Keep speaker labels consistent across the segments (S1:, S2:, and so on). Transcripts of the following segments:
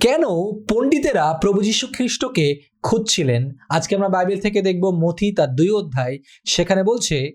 S1: কেন পণ্ডিতেরা প্রভু যীশু খ্রিস্টকে খুঁজছিলেন? আজকে আমরা বাইবেল থেকে দেখব মথি তার দুই অধ্যায়। সেখানে বলছে,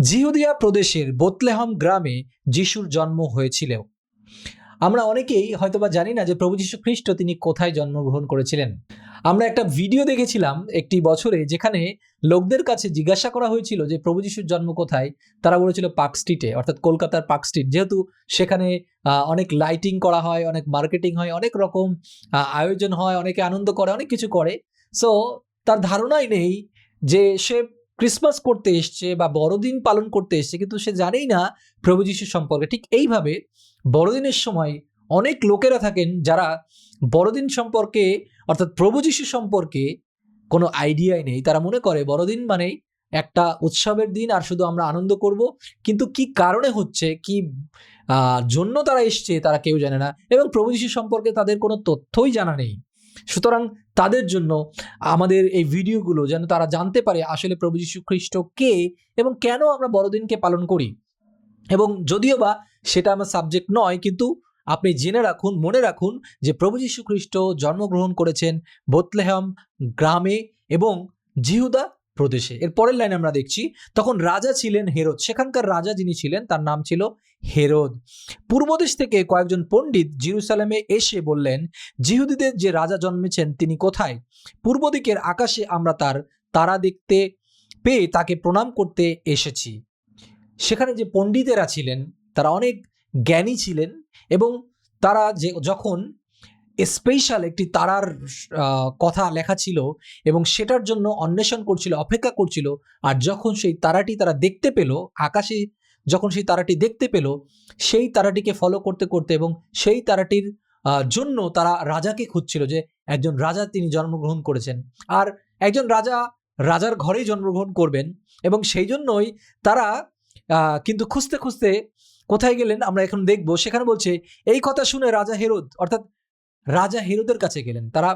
S1: জিহুদিয়া প্রদেশের বোতলেহম গ্রামে যিশুর জন্ম হয়েছিল। আমরা অনেকেই হয়তোবা জানি না যে প্রভু যীশু খ্রিস্ট তিনি কোথায় জন্মগ্রহণ করেছিলেন। আমরা একটা ভিডিও দেখেছিলাম একটি বছরে যেখানে লোকদের কাছে জিজ্ঞাসা করা হয়েছিল যে প্রভু যিশুর জন্ম কোথায়? তারা বলেছিল পার্ক স্ট্রিটে, অর্থাৎ কলকাতার পার্ক স্ট্রিট। যেহেতু সেখানে অনেক লাইটিং করা হয়, অনেক মার্কেটিং হয়, অনেক রকম আয়োজন হয়, অনেকে আনন্দ করে, অনেক কিছু করে। সো, তার ধারণাই নেই যে সে ক্রিসমাস করতে এসছে বা বড়দিন পালন করতে এসছে, কিন্তু সে জানেই না প্রভু যিশু সম্পর্কে। ঠিক এইভাবে বড়দিনের সময় অনেক লোকেরা থাকেন যারা বড়দিন সম্পর্কে, অর্থাৎ প্রভু যিশু সম্পর্কে কোনো আইডিয়াই নেই। তারা মনে করে বড়দিন মানেই একটা উৎসবের দিন আর শুধু আমরা আনন্দ করব। কিন্তু কি কারণে হচ্ছে, কি জন্য তারা এসছে তারা কেউ জানে না। এবং প্রভু যিশু সম্পর্কে তাদের কোনো তথ্যই জানা নেই। সুতরাং তাদের জন্য আমাদের এই ভিডিওগুলো যেন তারা জানতে পারে আসলে প্রভু যীশু খ্রিস্ট কে এবং কেন আমরা বড়দিনকে পালন করি। এবং যদিও বা সেটা আমার সাবজেক্ট নয়, কিন্তু আপনি জেনে রাখুন, মনে রাখুন যে প্রভু যীশু খ্রিস্ট জন্মগ্রহণ করেছেন বোতলেহাম গ্রামে এবং জিহুদা প্রদেশে। এর পরের লাইনে আমরা দেখছি, তখন রাজা ছিলেন হেরোদ। সেখানকার রাজা যিনি ছিলেন, তার নাম ছিল হেরোদ। পূর্বদেশ থেকে কয়েকজন পণ্ডিত জিরুসালামে এসে বললেন, জিহুদিদের যে রাজা জন্মেছেন, তিনি কোথায়? পূর্ব দিকের আকাশে আমরা তার তারা দেখতে পেয়ে তাকে প্রণাম করতে এসেছি। সেখানে যে পণ্ডিতেরা ছিলেন, তারা অনেক জ্ঞানী ছিলেন এবং তারা যে যখন স্পেশাল একটি তারার কথা লেখা ছিল এবং সেটার জন্য অন্বেষণ করছিল, অপেক্ষা করছিল। আর যখন সেই তারাটি তারা দেখতে পেল, আকাশে যখন সেই তারাটি দেখতে পেল, সেই তারাটিকে ফলো করতে করতে এবং সেই তারাটির জন্য তারা রাজাকে খুঁজছিল যে একজন রাজা তিনি জন্মগ্রহণ করেছেন। আর একজন রাজা রাজার ঘরেই জন্মগ্রহণ করবেন এবং সেই জন্যই তারা কিন্তু খুঁজতে খুঁজতে কোথায় গেলেন আমরা এখন দেখব। সেখানে বলছে, এই কথা শুনে রাজা হেরোদ, অর্থাৎ রাজা হেরোদের কাছে গেলেন। তারা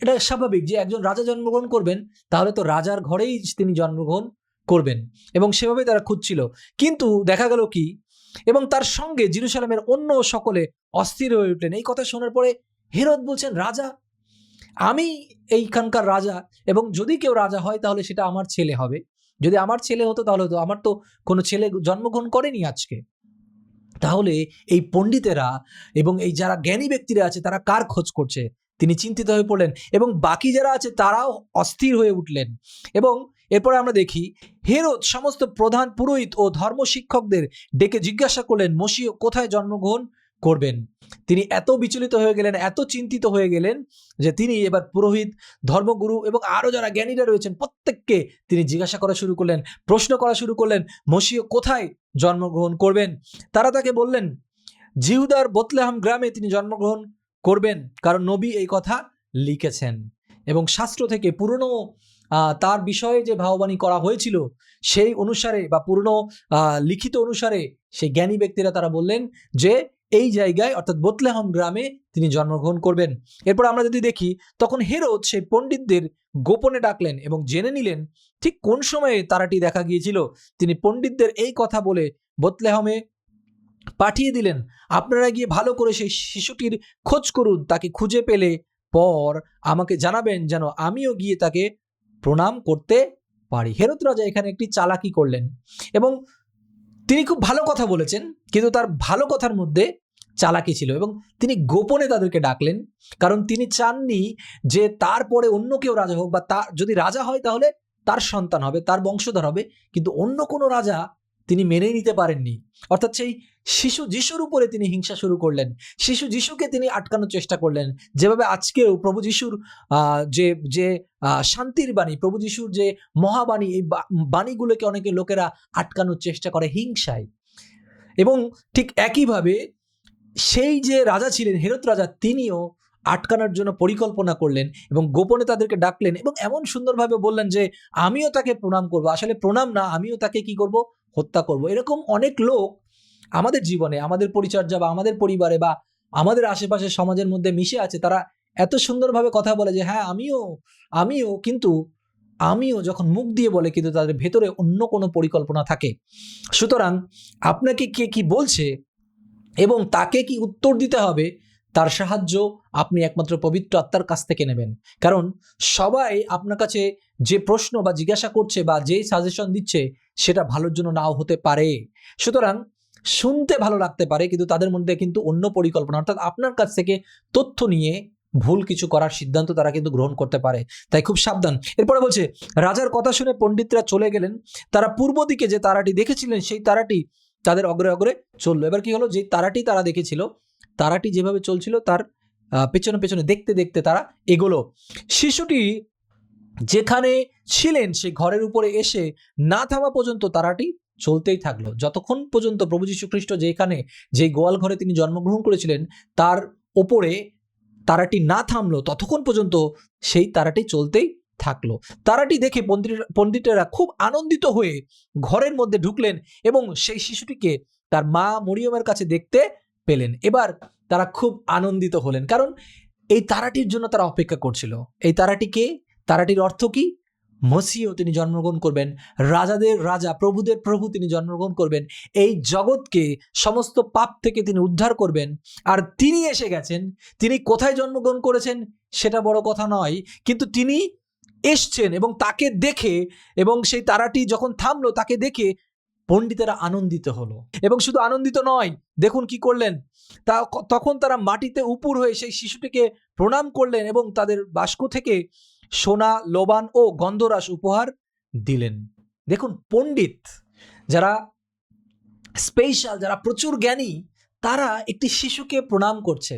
S1: এটা স্বাভাবিক যে একজন রাজা জন্মগ্রহণ করবেন, তাহলে তো রাজার ঘরেই তিনি জন্মগ্রহণ করবেন এবং সেভাবে তারা খুঁজছিল। কিন্তু দেখা গেল কি, এবং তার সঙ্গে জিরুসালামের অন্য সকলে অস্থির হয়ে উঠলেন। এই কথা শোনার পরে হেরোদ বলছেন, রাজা, আমি এইখানকার রাজা এবং যদি কেউ রাজা হয়, তাহলে সেটা আমার ছেলে হবে। যদি আমার ছেলে হতো, তাহলে তো আমার তো কোনো ছেলে জন্মগ্রহণ করেনি আজকে। তাহলে এই পণ্ডিতেরা এবং এই যারা জ্ঞানী ব্যক্তিরা আছে, তারা কার খোঁজ করছে? তিনি চিন্তিত হয়ে পড়লেন এবং বাকি যারা আছে, তারাও অস্থির হয়ে উঠলেন। এবং এরপরে আমরা দেখি, হেরোদ সমস্ত প্রধান পুরোহিত ও ধর্ম শিক্ষকদের ডেকে জিজ্ঞাসা করলেন মসিও কোথায় জন্মগ্রহণ? করবেন। তিনি এত বিচলিত হয়ে গেলেন, এত চিন্তিত হয়ে গেলেন যে তিনি এবার পুরোহিত, ধর্মগুরু এবং আরও যারা জ্ঞানীরা রয়েছেন, প্রত্যেককে তিনি জিজ্ঞাসা করা শুরু করলেন, প্রশ্ন করা শুরু করলেন মসিও কোথায় জন্মগ্রহণ করবেন? তারা তাকে বললেন, জিহুদার বতলেহাম গ্রামে তিনি জন্মগ্রহণ করবেন, কারণ নবী এই কথা লিখেছেন। এবং শাস্ত্র থেকে পুরনো তার বিষয়ে যে ভাববাণী করা হয়েছিল, সেই অনুসারে বা পুরনো লিখিত অনুসারে সেই জ্ঞানী ব্যক্তিরা তারা বললেন যে এই জায়গায়, অর্থাৎ বতলেহম গ্রামে তিনি জন্মগ্রহণ করবেন। এরপর আমরা যদি দেখি, তখন হেরোদ সেই পণ্ডিতদের গোপনে ডাকলেন এবং জেনে নিলেন ঠিক কোন সময়ে তারাটি দেখা গিয়েছিল। তিনি পণ্ডিতদের এই কথা বলে বতলেহমে পাঠিয়ে দিলেন, আপনারা গিয়ে ভালো করে সেই শিশুটির খোঁজ করুন, তাকে খুঁজে পেলে পর আমাকে জানাবেন যেন আমিও গিয়ে তাকে প্রণাম করতে পারি। হেরত রাজা এখানে একটি চালাকি করলেন এবং তিনি খুব ভালো কথা বলেছেন, কিন্তু তার ভালো কথার মধ্যে চালাকি ছিল এবং তিনি গোপনে তাদেরকে ডাকলেন। কারণ তিনি চাননি যে তারপরে অন্য কেউ রাজা হোক বা তার, যদি রাজা হয় তাহলে তার সন্তান হবে, তার বংশধর হবে, কিন্তু অন্য কোনো রাজা তিনি মেনে নিতে পারেননি। অর্থাৎ সেই শিশু যিশুর উপরে তিনি হিংসা শুরু করলেন, শিশু যিশুকে তিনি আটকানোর চেষ্টা করলেন। যেভাবে আজকেও প্রভু যিশুর যে যে শান্তির বাণী, প্রভু যিশুর যে মহাবাণী, এই বাণীগুলোকে অনেকে লোকেরা আটকানোর চেষ্টা করে হিংসায়। এবং ঠিক একইভাবে সেই যে রাজা ছিলেন, হেরত রাজা, তিনিও আটকানোর জন্য পরিকল্পনা করলেন এবং গোপনে তাদেরকে ডাকলেন এবং এমন সুন্দরভাবে বললেন যে, আমিও তাকে প্রণাম করব। আসলে প্রণাম না, আমিও তাকে কি করব? হত্যা করব। এরকম অনেক লোক আমাদের জীবনে, আমাদের পরিচর্যা বা আমাদের পরিবারে বা আমাদের আশেপাশে সমাজের মধ্যে মিশে আছে, তারা এত সুন্দরভাবে কথা বলে যে হ্যাঁ আমিও আমিও, কিন্তু আমিও যখন মুখ দিয়ে বলে, কিন্তু তাদের ভেতরে অন্য কোনো পরিকল্পনা থাকে। সুতরাং আপনাকে কে কি বলছে এবং তাকে কি উত্তর দিতে হবে তার সাহায্য আপনি একমাত্র পবিত্র আত্মার কাছ থেকে নেবেন। কারণ সবাই আপনার কাছে যে প্রশ্ন বা জিজ্ঞাসা করছে বা যেই সাজেশন দিচ্ছে, সেটা ভালোর জন্য নাও হতে পারে। সুতরাং শুনতে ভালো লাগতে পারে, কিন্তু তাদের মধ্যে কিন্তু অন্য পরিকল্পনা, অর্থাৎ আপনার কাছ থেকে তথ্য নিয়ে ভুল কিছু করার সিদ্ধান্ত তারা কিন্তু গ্রহণ করতে পারে। তাই খুব সাবধান। এরপরে বলছে, রাজার কথা শুনে পণ্ডিতরা চলে গেলেন। তারা পূর্ব দিকে যে তারাটি দেখেছিলেন, সেই তারাটি তাদের অগ্রে অগ্রে চলল। এবার কি হলো? যে তারাটি তারা দেখেছিল তারাটি যেভাবে চলছিল, তার পেছনে পেছনে দেখতে দেখতে তারা এগোলো। শিশুটি যেখানে ছিলেন, সে ঘরের উপরে এসে না থামা পর্যন্ত তারাটি চলতেই থাকল। যতক্ষণ পর্যন্ত প্রভু যীশু খ্রিস্ট যেখানে যে গোয়াল ঘরে তিনি জন্মগ্রহণ করেছিলেন, তার ওপরে তারাটি না থামলো, ততক্ষণ পর্যন্ত সেই তারাটি চলতেই থাকল। তারাটি দেখে পণ্ডিত- পণ্ডিতেরা খুব আনন্দিত হয়ে ঘরের মধ্যে ঢুকলেন এবং সেই শিশুটিকে তার মা মরিয়মের কাছে দেখতে পেলেন। এবার তারা খুব আনন্দিত হলেন। কারণ এই তারাটির জন্য তারা অপেক্ষা করছিল। এই তারাটি কে? তারাটির অর্থ কি? মসিও তিনি জন্মগ্রহণ করবেন, রাজাদের রাজা, প্রভুদের প্রভু তিনি জন্মগ্রহণ করবেন, এই জগৎকে সমস্ত পাপ থেকে তিনি উদ্ধার করবেন, আর তিনি এসে গেছেন। তিনি কোথায় জন্মগ্রহণ করেছেন সেটা বড় কথা নয়, কিন্তু তিনি এসছেন এবং তাকে দেখে এবং সেই তারাটি যখন থামলো, তাকে দেখে পণ্ডিতেরা আনন্দিত হলো। এবং শুধু আনন্দিত নয়, দেখুন কি করলেন। তা তখন তারা মাটিতে উপুর হয়ে সেই শিশুটিকে প্রণাম করলেন এবং তাদের বাস্ক থেকে সোনা, লোবান ও গন্ধরাস উপহার দিলেন। দেখুন, পণ্ডিত যারা স্পেশাল যারা প্রচুর জ্ঞানী, তারা একটি শিশুকে প্রণাম করছে।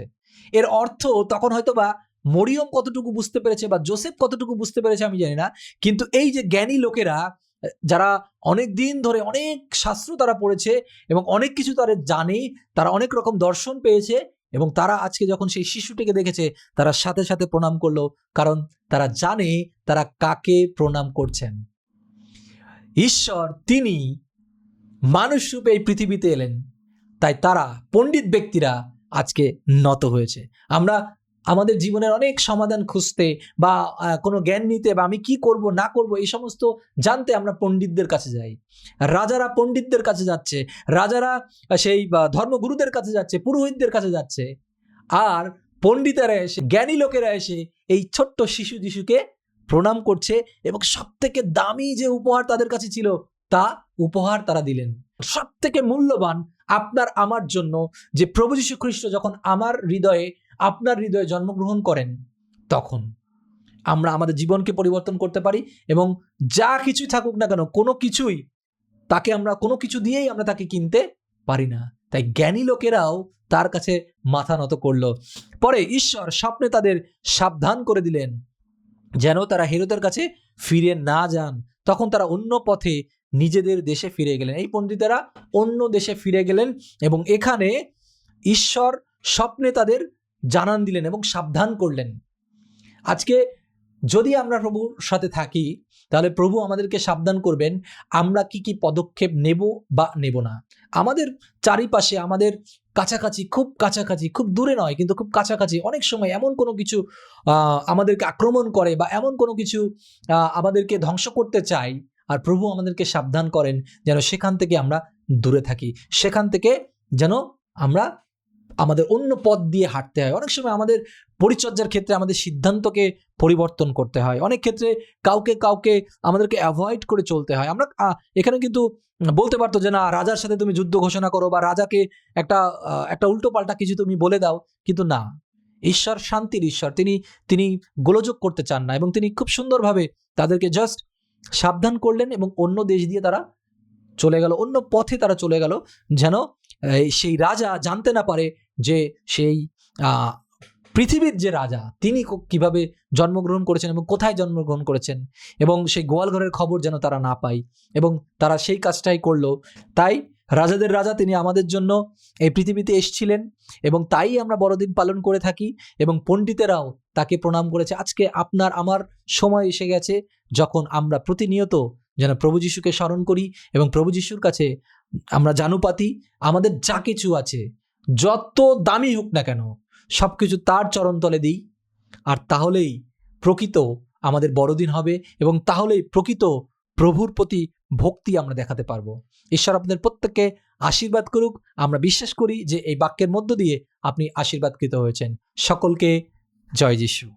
S1: এর অর্থ তখন হয়তো বা মরিয়ম কতটুকু বুঝতে পেরেছে বা জোসেফ কতটুকু বুঝতে পেরেছে আমি জানি না, কিন্তু এই যে জ্ঞানী লোকেরা যারা অনেক দিন ধরে অনেক শাস্ত্র তারা পড়েছে এবং অনেক কিছু তারা জানে, তারা অনেক রকম দর্শন পেয়েছে এবং তারা আজকে যখন সেই শিশুটিকে দেখেছে, তারা সাথে সাথে প্রণাম করল কারণ তারা জানে তারা কাকে প্রণাম করছেন। ঈশ্বর, তিনি মানুষ রূপে এই পৃথিবীতে এলেন। তাই তারা পণ্ডিত ব্যক্তিরা আজকে নত হয়েছে। আমরা আমাদের জীবনের অনেক সমাধান খুঁজতে বা কোনো জ্ঞান নিতে বা আমি কি করব, না করব, এই সমস্ত জানতে আমরা পণ্ডিতদের কাছে যাই। রাজারা পণ্ডিতদের কাছে যাচ্ছে, রাজারা সেই ধর্মগুরুদের কাছে যাচ্ছে, পুরোহিতদের কাছে যাচ্ছে। আর পণ্ডিতেরা এসে, জ্ঞানী লোকেরা এসে এই ছোট্ট শিশু যিশুকে প্রণাম করছে এবং সব থেকে দামি যে উপহার তাদের কাছে ছিল, তা উপহার তারা দিলেন। সব থেকে মূল্যবান আপনার আমার জন্য যে প্রভু যীশু খ্রিস্ট যখন আমার হৃদয়ে আপনার হৃদয়ে জন্মগ্রহণ করেন তখন। আমরা আমাদের জীবনকে পরিবর্তন করতে পারি এবং যা কিছুই থাকুক না কেন, কোনো কিছুই তাকে আমরা, কোনো কিছু দিয়েই আমরা তাকে কিনতে পারি না। তাই জ্ঞানী লোকেরাও তার কাছে মাথা নত করল। পরে ঈশ্বর স্বপ্নে তাদের সাবধান করে দিলেন, যেন তারা হেরোদের কাছে ফিরে না যান। তখন তারা অন্য পথে নিজেদের দেশে ফিরে গেলেন। এই পণ্ডিতেরা অন্য দেশে ফিরে গেলেন এবং এখানে ঈশ্বর স্বপ্নে তাদের জানান দিলেন এবং সাবধান করলেন। আজকে যদি আমরা প্রভুর সাথে থাকি, তাহলে প্রভু আমাদেরকে সাবধান করবেন, আমরা কি কি পদক্ষেপ নেব বা নেব না। আমাদের চারিপাশে, আমাদের কাছাকাছি, খুব কাছাকাছি, খুব দূরে নয়, কিন্তু খুব কাছাকাছি, অনেক সময় এমন কোনো কিছু আমাদেরকে আক্রমণ করে বা এমন কোনো কিছু আমাদেরকে ধ্বংস করতে চায়, আর প্রভু আমাদেরকে সাবধান করেন, যেন সেখান থেকে আমরা দূরে থাকি। সেখান থেকে যেন আমরা আমাদের অন্য পথ দিয়ে হাঁটতে হয়। অনেক সময় আমাদের পরিচর্যার ক্ষেত্রে আমাদের সিদ্ধান্তকে পরিবর্তন করতে হয়। অনেক ক্ষেত্রে কাউকে কাউকে আমাদেরকে অ্যাভয়েড করে চলতে হয়। আমরা এখানে কিন্তু বলতে পারতো যে, না, রাজার সাথে তুমি যুদ্ধ ঘোষণা করো বা রাজাকে একটা একটা উল্টো পাল্টা কিছু তুমি বলে দাও। কিন্তু না। ঈশ্বর শান্তির ঈশ্বর। তিনি তিনি গোলযোগ করতে চান না এবং তিনি খুব সুন্দরভাবে তাদেরকে জাস্ট সাবধান করলেন এবং অন্য দেশ দিয়ে তারা চলে গেল, অন্য পথে তারা চলে গেল, যেন সেই রাজা জানতে না পারে যে সেই পৃথিবীর যে রাজা, তিনি কীভাবে জন্মগ্রহণ করেছেন এবং কোথায় জন্মগ্রহণ করেছেন এবং সেই গোয়ালঘরের খবর যেন তারা না পায় এবং তারা সেই কাজটাই করল। তাই রাজাদের রাজা তিনি আমাদের জন্য এই পৃথিবীতে এসছিলেন এবং তাই আমরা বড়দিন পালন করে থাকি এবং পণ্ডিতেরাও তাকে প্রণাম করেছে। আজকে আপনার, আমার সময় এসে গেছে যখন আমরা প্রতিনিয়ত যেন প্রভু যিশুকে স্মরণ করি এবং প্রভু যিশুর কাছে আমরা জানুপাতি, আমাদের যা কিছু আছে, যত দামি হোক না কেন সব কিছু তার চরণতলে দিই। আর তাহলেই প্রকৃত আমাদের বড়দিন হবে এবং তাহলেই প্রকৃত প্রভুর প্রতি ভক্তি আমরা দেখাতে পারব। ঈশ্বর আপনাদের প্রত্যেককে আশীর্বাদ করুক। আমরা বিশ্বাস করি যে এই বাক্যের মধ্য দিয়ে আপনি আশীর্বাদকৃত হয়েছেন। সকলকে জয় যিশু।